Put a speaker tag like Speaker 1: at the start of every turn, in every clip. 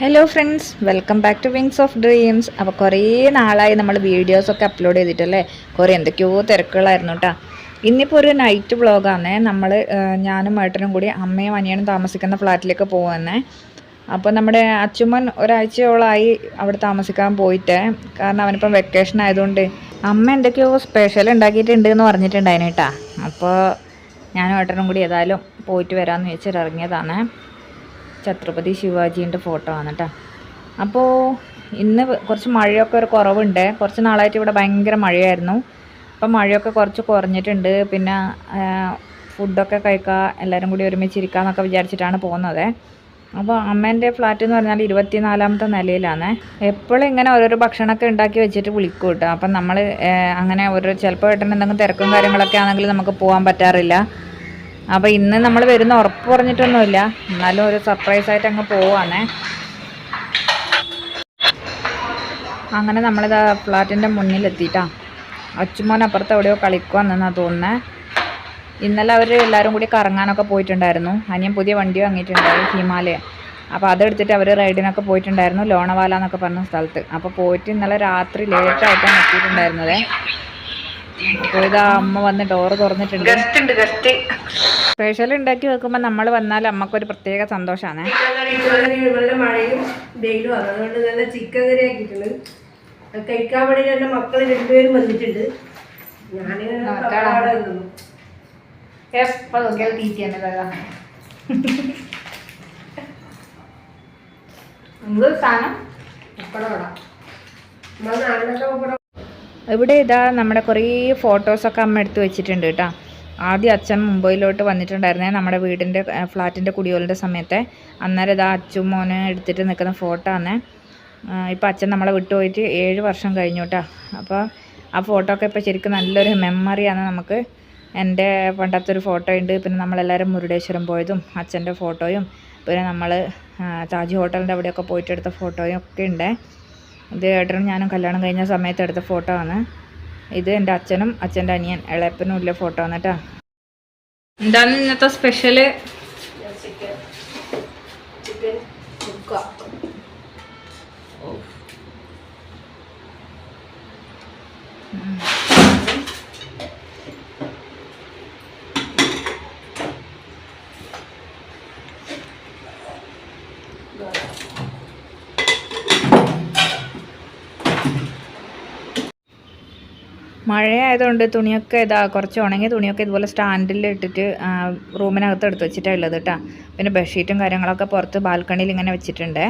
Speaker 1: Hello friends welcome back to wings of dreams അപ്പോൾ കുറേ നാളായി നമ്മൾ വീഡിയോസൊക്കെ അപ്ലോഡ് ചെയ്തിട്ടല്ലേ? കുറേ എന്തൊക്കെയോ തിരക്കുകളായിരുന്നു കേട്ടോ ഇന്നിപ്പോൾ ഒരു നൈറ്റ് വ്ളോഗാണ് നമ്മൾ ഞാനും ഏട്ടനും കൂടി അമ്മയും അനിയനും താമസിക്കുന്ന ഫ്ലാറ്റിലേക്ക് പോകുന്നേ അപ്പോൾ നമ്മുടെ അച്ചുമ്മൻ ഒരാഴ്ചയോളമായി അവിടെ താമസിക്കാൻ പോയിട്ട്. കാരണം അവനിപ്പം വെക്കേഷൻ ആയതുകൊണ്ട് അമ്മ എന്തൊക്കെയോ സ്പെഷ്യൽ ഉണ്ടാക്കിയിട്ടുണ്ട് എന്ന് പറഞ്ഞിട്ടുണ്ടായിരുന്നു കേട്ടോ അപ്പോൾ ഞാനും ഏട്ടനും കൂടി ഏതായാലും പോയിട്ട് വരാമെന്ന് വെച്ചിട്ട് ഇറങ്ങിയതാണ് ഛത്രപതി ശിവാജീന്റെ ഫോട്ടോ ആണ് കേട്ടോ അപ്പോൾ ഇന്ന് കുറച്ച് മഴയൊക്കെ ഒരു കുറവുണ്ട്. കുറച്ച് നാളായിട്ട് ഇവിടെ ഭയങ്കര മഴയായിരുന്നു. അപ്പോൾ മഴയൊക്കെ കുറച്ച് കുറഞ്ഞിട്ടുണ്ട്. പിന്നെ ഫുഡൊക്കെ കഴിക്കുക എല്ലാവരും കൂടി ഒരുമിച്ചിരിക്കാമെന്നൊക്കെ വിചാരിച്ചിട്ടാണ് പോകുന്നത്. അപ്പോൾ അമ്മേന്റെ ഫ്ലാറ്റ് എന്ന് പറഞ്ഞാൽ ഇരുപത്തിനാലാമത്തെ നിലയിലാണ് എപ്പോഴും ഇങ്ങനെ ഓരോരോ ഭക്ഷണമൊക്കെ ഉണ്ടാക്കി വെച്ചിട്ട് വിളിക്കും കേട്ടോ അപ്പം നമ്മൾ അങ്ങനെ ഓരോ ചിലപ്പോൾ ഏട്ടൻ എന്തെങ്കിലും തിരക്കും കാര്യങ്ങളൊക്കെ ആണെങ്കിൽ നമുക്ക് പോകാൻ പറ്റാറില്ല. അപ്പോൾ ഇന്ന് നമ്മൾ വരുന്ന ഉറപ്പ് പറഞ്ഞിട്ടൊന്നുമില്ല. എന്നാലും ഒരു സർപ്രൈസ് ആയിട്ട് അങ്ങ് പോവാണേ. അങ്ങനെ നമ്മളിത് ഫ്ലാറ്റിന്റെ മുന്നിലെത്തിയിട്ടാ അച്ചുമോൻ അപ്പുറത്ത് എവിടെയോ കളിക്കുവാന്നെന്നാണ് തോന്നുന്നത് ഇന്നലെ അവർ എല്ലാവരും കൂടി കറങ്ങാനൊക്കെ പോയിട്ടുണ്ടായിരുന്നു. അനിയൻ പുതിയ വണ്ടി വാങ്ങിയിട്ടുണ്ടായി ഹിമാലയ. അപ്പോൾ അതെടുത്തിട്ട് അവർ റൈഡിനൊക്കെ പോയിട്ടുണ്ടായിരുന്നു ലോണവാല എന്നൊക്കെ പറഞ്ഞ സ്ഥലത്ത്. അപ്പോൾ പോയിട്ട് ഇന്നലെ രാത്രി ലേറ്റായിട്ടാണ് എത്തിയിട്ടുണ്ടായിരുന്നത്. ഇതാ അമ്മ വന്ന് ഡോറ് തുറന്നിട്ടുണ്ട്.
Speaker 2: ഗസ്റ്റ് ഉണ്ട് ഗസ്റ്റ്
Speaker 1: സ്പെഷ്യൽ ഉണ്ടാക്കി വെക്കുമ്പോൾ നമ്മൾ വന്നാൽ അമ്മക്കൊരു പ്രത്യേക സന്തോഷമാണ്
Speaker 2: നല്ല മഴയും വെയിലും ആണ്. അതുകൊണ്ട് നല്ല ചിക്കൻ കറി ആക്കിയിട്ടുണ്ട്. അത് കഴിക്കാൻ വേണ്ടി എന്റെ മക്കൾ രണ്ടുപേരും വന്നിട്ടുണ്ട്. ഞാനിങ്ങനെ
Speaker 1: എപ്പോൾ നോക്കിയാൽ എന്ത് സാധനം?
Speaker 2: ഇവിടെ
Speaker 1: ഇതാ നമ്മുടെ കുറേ ഫോട്ടോസൊക്കെ അമ്മ എടുത്ത് വെച്ചിട്ടുണ്ട് കേട്ടോ. ആദ്യം അച്ഛൻ മുംബൈയിലോട്ട് വന്നിട്ടുണ്ടായിരുന്നേ നമ്മുടെ വീടിന്റെ ഫ്ലാറ്റിന്റെ കുടിയോലിന്റെ സമയത്തെ. അന്നേരം ഇതാ അച്ഛൻ മോനെ എടുത്തിട്ട് നിൽക്കുന്ന ഫോട്ടോ ആണ് ഇപ്പം അച്ഛൻ നമ്മളെ വിട്ടുപോയിട്ട് ഏഴ് വർഷം കഴിഞ്ഞു കേട്ടോ. അപ്പോൾ ആ ഫോട്ടോ ഒക്കെ ഇപ്പോൾ ശരിക്കും നല്ലൊരു മെമ്മറിയാണ് നമുക്ക്. എന്റെ പണ്ടത്തെ ഒരു ഫോട്ടോ ഉണ്ട് പിന്നെ നമ്മളെല്ലാവരും മുരുടേശ്വരം പോയതും അച്ഛന്റെ ഫോട്ടോയും പിന്നെ നമ്മൾ താജ് ഹോട്ടലിന്റെ അവിടെയൊക്കെ പോയിട്ട് എടുത്ത ഫോട്ടോയും ഒക്കെ ഉണ്ട്. ഇത് ഏട്ടനും ഞാനും കല്യാണം കഴിഞ്ഞ സമയത്ത് എടുത്ത ഫോട്ടോ ആണ്. ഇത് എന്റെ അച്ഛനും അച്ഛന്റെ അനിയൻ ഇളയപ്പനും ഉള്ള ഫോട്ടോ ആണ് കേട്ടോ. എന്താണ് ഇന്നത്തെ സ്പെഷ്യൽ
Speaker 2: ചിക്കൻ ചിക്കൻ മുക്ക
Speaker 1: മഴയായതുകൊണ്ട് തുണിയൊക്കെ ഇതാ കുറച്ച് ഉണങ്ങിയ തുണിയൊക്കെ ഇതുപോലെ സ്റ്റാൻഡിൽ ഇട്ടിട്ട് റൂമിനകത്ത് എടുത്ത് വെച്ചിട്ടാണ് ഉള്ളത് കേട്ടോ പിന്നെ ബെഡ്ഷീറ്റും കാര്യങ്ങളൊക്കെ പുറത്ത് ബാൽക്കണിയിൽ ഇങ്ങനെ വെച്ചിട്ടുണ്ട്.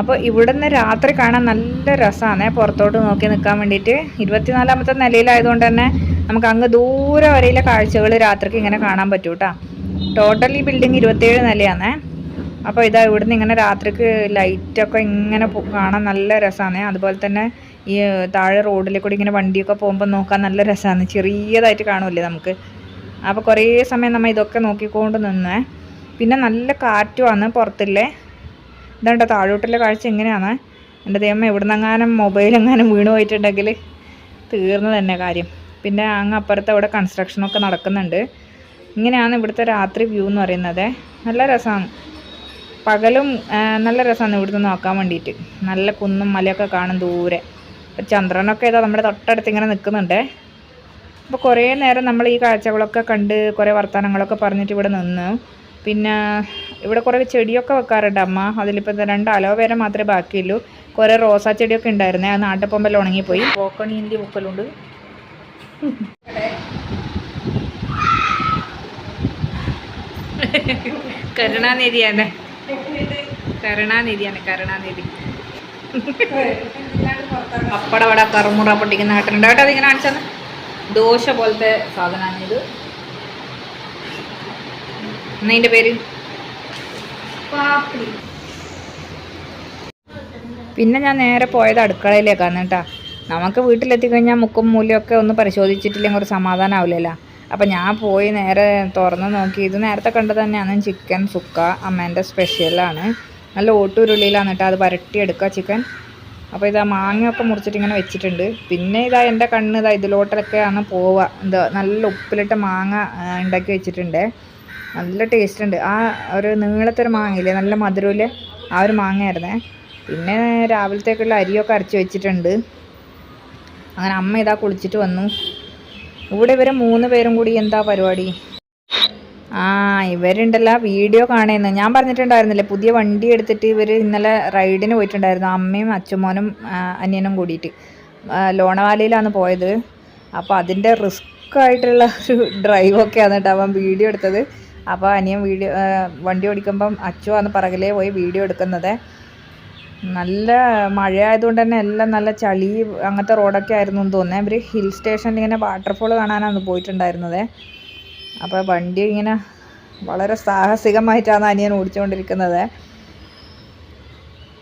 Speaker 1: അപ്പോൾ ഇവിടെ നിന്ന് രാത്രി കാണാൻ നല്ല രസമാണ് പുറത്തോട്ട് നോക്കി നിൽക്കാൻ വേണ്ടിയിട്ട്. ഇരുപത്തിനാലാമത്തെ നിലയിലായതുകൊണ്ട് തന്നെ നമുക്ക് അങ്ങ് ദൂരെ വരെയുള്ള കാഴ്ചകൾ രാത്രിക്ക് ഇങ്ങനെ കാണാൻ പറ്റൂ കേട്ടോ ടോട്ടൽ ഈ ബിൽഡിംഗ് ഇരുപത്തേഴ് നിലയാണ് അപ്പോൾ ഇതാ ഇവിടുന്ന് ഇങ്ങനെ രാത്രിക്ക് ലൈറ്റൊക്കെ ഇങ്ങനെ കാണാൻ നല്ല രസമാണ് അതുപോലെ തന്നെ ഈ താഴെ റോഡിൽ കൂടി ഇങ്ങനെ വണ്ടിയൊക്കെ പോകുമ്പോൾ നോക്കാൻ നല്ല രസമാണ് ചെറിയതായിട്ട് കാണുമല്ലേ നമുക്ക്. അപ്പോൾ കുറേ സമയം നമ്മൾ ഇതൊക്കെ നോക്കിക്കൊണ്ട് നിന്നേ. പിന്നെ നല്ല കാറ്റുമാണ് പുറത്തില്ലേ. ഇതാണ്ടോ താഴോട്ടുള്ള കാഴ്ച എങ്ങനെയാണ് എന്റെ ദൈവം എവിടുന്നെങ്ങാനും മൊബൈൽ എങ്ങാനും വീണ് പോയിട്ടുണ്ടെങ്കിൽ തീർന്നു തന്നെ കാര്യം. പിന്നെ അങ്ങ് അപ്പുറത്ത് അവിടെ കൺസ്ട്രക്ഷനൊക്കെ നടക്കുന്നുണ്ട്. ഇങ്ങനെയാണ് ഇവിടുത്തെ രാത്രി വ്യൂ എന്ന് പറയുന്നത്. നല്ല രസമാണ് പകലും നല്ല രസമാണ് ഇവിടുന്ന് നോക്കാൻ വേണ്ടിയിട്ട് നല്ല കുന്നും മലയൊക്കെ കാണും ദൂരെ. ചന്ദ്രനൊക്കെ ഇതാ നമ്മുടെ തൊട്ടടുത്ത് ഇങ്ങനെ നിൽക്കുന്നുണ്ടേ. അപ്പോൾ കുറേ നേരം നമ്മൾ ഈ കാഴ്ചകളൊക്കെ കണ്ട് കുറേ വർത്തമാനങ്ങളൊക്കെ പറഞ്ഞിട്ട് ഇവിടെ നിന്ന്. പിന്നെ ഇവിടെ കുറേ ചെടിയൊക്കെ വെക്കാറുണ്ട് അമ്മ. അതിലിപ്പോൾ രണ്ട് അലോവേര മാത്രമേ ബാക്കിയുള്ളൂ. കുറേ റോസാ ചെടിയൊക്കെ ഉണ്ടായിരുന്നേ. ആ നാട്ടുപൊമ്പല ഉണങ്ങിപ്പോയി. പോക്കണീന്റെ പൂക്കലുണ്ട് കരുണാനിധിയാണ്. കരുണാനിധിയാണ് കരുണാനിധി. അപ്പട അവിടെ കറുമുറ പൊട്ടിക്കുന്ന കേട്ടിട്ടുണ്ട് കേട്ടോ അതിങ്ങനെ കാണിച്ചാൽ ദോശ പോലത്തെ സാധനമാണ് ഇത്. എന്നതിന്റെ പേര്? പിന്നെ ഞാൻ നേരെ പോയത് അടുക്കളയിലേക്കാണ് കേട്ടോ. നമുക്ക് വീട്ടിലെത്തിക്കഴിഞ്ഞാൽ മുക്കും മൂലയൊക്കെ ഒന്ന് പരിശോധിച്ചിട്ടില്ലെങ്കിൽ ഒരു സമാധാനം ആവില്ലല്ലോ. അപ്പം ഞാൻ പോയി നേരെ തുറന്ന് നോക്കി. ഇത് നേരത്തെ കണ്ടത് തന്നെയാണ് ചിക്കൻ സുക്ക അമ്മേന്റെ സ്പെഷ്യലാണ് നല്ല ഓട്ടുരുളിയിലാണ് കേട്ടോ. അത് വരട്ടിയെടുക്കുക ചിക്കൻ. അപ്പോൾ ഇതാ മാങ്ങയൊക്കെ മുറിച്ചിട്ട് ഇങ്ങനെ വെച്ചിട്ടുണ്ട്. പിന്നെ ഇതാ എന്റെ കണ്ണ് ഇതാ ഇതിലോട്ടൊക്കെയാണ് പോവുക. എന്താ നല്ല ഉപ്പിലിട്ട മാങ്ങ ഉണ്ടാക്കി വെച്ചിട്ടുണ്ട്. നല്ല ടേസ്റ്റ് ഉണ്ട്. ആ ഒരു നീളത്തെ ഒരു മാങ്ങയില്ലേ നല്ല മധുരമില്ലേ ആ ഒരു മാങ്ങയായിരുന്നേ. പിന്നെ രാവിലത്തേക്കുള്ള അരിയൊക്കെ അരച്ച് വെച്ചിട്ടുണ്ട്. അങ്ങനെ അമ്മ ഇതാ കുളിച്ചിട്ട് വന്നു. ഇവിടെ ഇവരെ മൂന്ന് പേരും കൂടി എന്താ പരിപാടി? ആ ഇവരുണ്ടല്ല വീഡിയോ കാണുന്നു. ഞാൻ പറഞ്ഞിട്ടുണ്ടായിരുന്നില്ലേ പുതിയ വണ്ടി എടുത്തിട്ട് ഇവർ ഇന്നലെ റൈഡിന് പോയിട്ടുണ്ടായിരുന്നു അമ്മയും അച്ഛമോനും അനിയനും കൂടിയിട്ട്. ലോണവാലയിലാണ് പോയത്. അപ്പോൾ അതിന്റെ റിസ്ക് ആയിട്ടുള്ള ഒരു ഡ്രൈവൊക്കെ കേട്ടോ അവൻ വീഡിയോ എടുത്തത്. അപ്പോൾ അനിയൻ വീഡിയോ വണ്ടി ഓടിക്കുമ്പം അച്ചു ആണ് പറകിലേ പോയി വീഡിയോ എടുക്കുന്നത്. നല്ല മഴയായതുകൊണ്ട് തന്നെ എല്ലാം നല്ല ചളി അങ്ങനത്തെ റോഡൊക്കെ ആയിരുന്നു എന്ന് തോന്നുന്നത് ഇവർ ഹിൽ സ്റ്റേഷനിൽ ഇങ്ങനെ വാട്ടർഫോൾ കാണാനാണ് പോയിട്ടുണ്ടായിരുന്നത്. അപ്പോൾ വണ്ടി ഇങ്ങനെ വളരെ സാഹസികമായിട്ടാണ് അനിയൻ ഓടിച്ചുകൊണ്ടിരിക്കുന്നത്.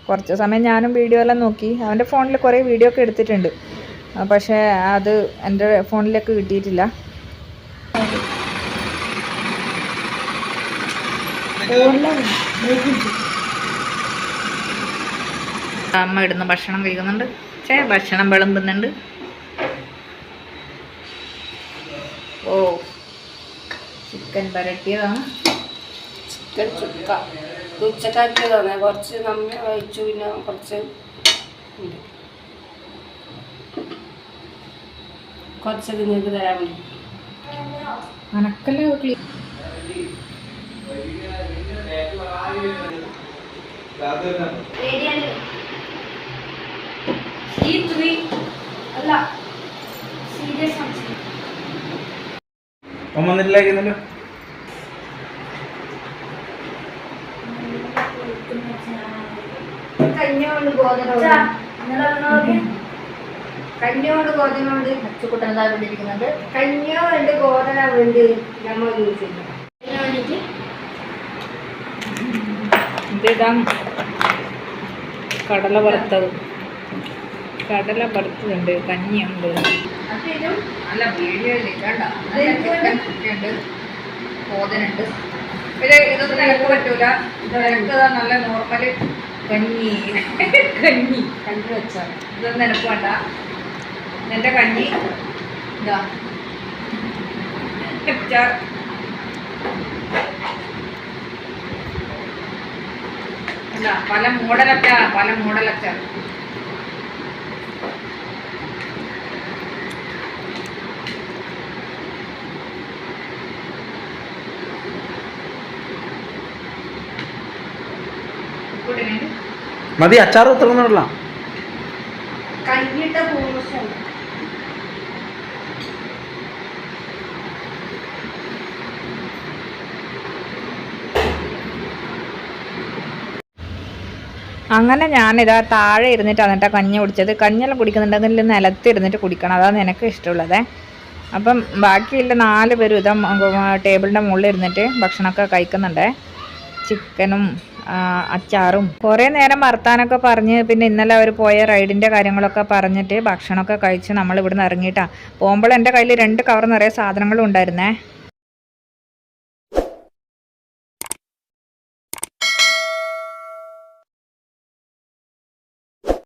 Speaker 1: കുറച്ച് സമയം ഞാനും വീഡിയോ എല്ലാം നോക്കി. അവന്റെ ഫോണിൽ കുറേ വീഡിയോ ഒക്കെ എടുത്തിട്ടുണ്ട്. പക്ഷേ അത് എന്റെ ഫോണിലേക്ക് കിട്ടിയിട്ടില്ല. അമ്മ ഇടുന്ന ഭക്ഷണം കഴിക്കുന്നുണ്ട്. ചേ ഭക്ഷണം വിളമ്പുന്നുണ്ട്. ചിക്കൻ പരട്ടിയതാണ്.
Speaker 2: ചിക്കൻ ചുക്ക. ഉച്ചക്കാക്കിയതാണ്. കുറച്ച് നമ്മ കഴിച്ചു പിന്നെ കുറച്ച് ഉണ്ട്. കുറച്ചൊക്കെ നിങ്ങൾക്ക് തരാൻ വേണ്ടി.
Speaker 1: അനക്കല്ലേ ക്ലീ
Speaker 2: അല്ല
Speaker 3: അവൻ വന്നിട്ടില്ലായിരുന്നല്ലോ
Speaker 2: കഞ്ഞോണ്ട് കഞ്ഞോണ്ട് ഗോതമ്പുണ്ട്
Speaker 1: അച്ചുക്കുട്ടൻ ഇതായിക്കൊണ്ടിരിക്കുന്നുണ്ട്
Speaker 2: കഞ്ഞോ ഉണ്ട്. ഗോതമ്പ് ഉണ്ട്. നമ്മൾ യൂസ് ചെയ്യുന്നത്
Speaker 1: ഇതിതാ കടല വറുത്തത്. കടല വറുത്തതുണ്ട് കഞ്ഞിയുണ്ട്. കോതനുണ്ട് ഇതൊന്നും നിനക്ക് പറ്റൂല. നിനക്ക് നല്ല നോർമൽ കഞ്ഞി. കഞ്ഞി.
Speaker 2: കഞ്ഞി വെച്ചാൽ
Speaker 1: ഇതൊന്നും നിനക്ക് വേണ്ട. നിന്റെ കഞ്ഞി. ഇതാ. അച്ചാർ പല മോഡലച്ചാർ പല മോഡലച്ചാർ
Speaker 3: മതി അച്ചാർ
Speaker 2: പൂമസം
Speaker 1: അങ്ങനെ ഞാനിതാ താഴെ ഇരുന്നിട്ട് കേട്ടോ കഞ്ഞി കുടിച്ചത്. കഞ്ഞെല്ലാം കുടിക്കുന്നുണ്ടെങ്കിൽ നിലത്ത് ഇരുന്നിട്ട് കുടിക്കണം. അതാണ് എനിക്ക് ഇഷ്ടമുള്ളത്. അപ്പം ബാക്കിയുള്ള നാല് പേരും ഇതാ ടേബിളിന്റെ മുകളിൽ ഇരുന്നിട്ട് ഭക്ഷണമൊക്കെ കഴിക്കുന്നുണ്ട്. ചിക്കനും അച്ചാറും. കുറേ നേരം വർത്താനൊക്കെ പറഞ്ഞ് പിന്നെ ഇന്നലെ അവർ പോയ റൈഡിന്റെ കാര്യങ്ങളൊക്കെ പറഞ്ഞിട്ട് ഭക്ഷണമൊക്കെ കഴിച്ച് നമ്മൾ ഇവിടുന്ന് ഇറങ്ങിയിട്ടാണ് പോകുമ്പോൾ എന്റെ കയ്യിൽ രണ്ട് കവർ നിറയെ സാധനങ്ങളും ഉണ്ടായിരുന്നേ.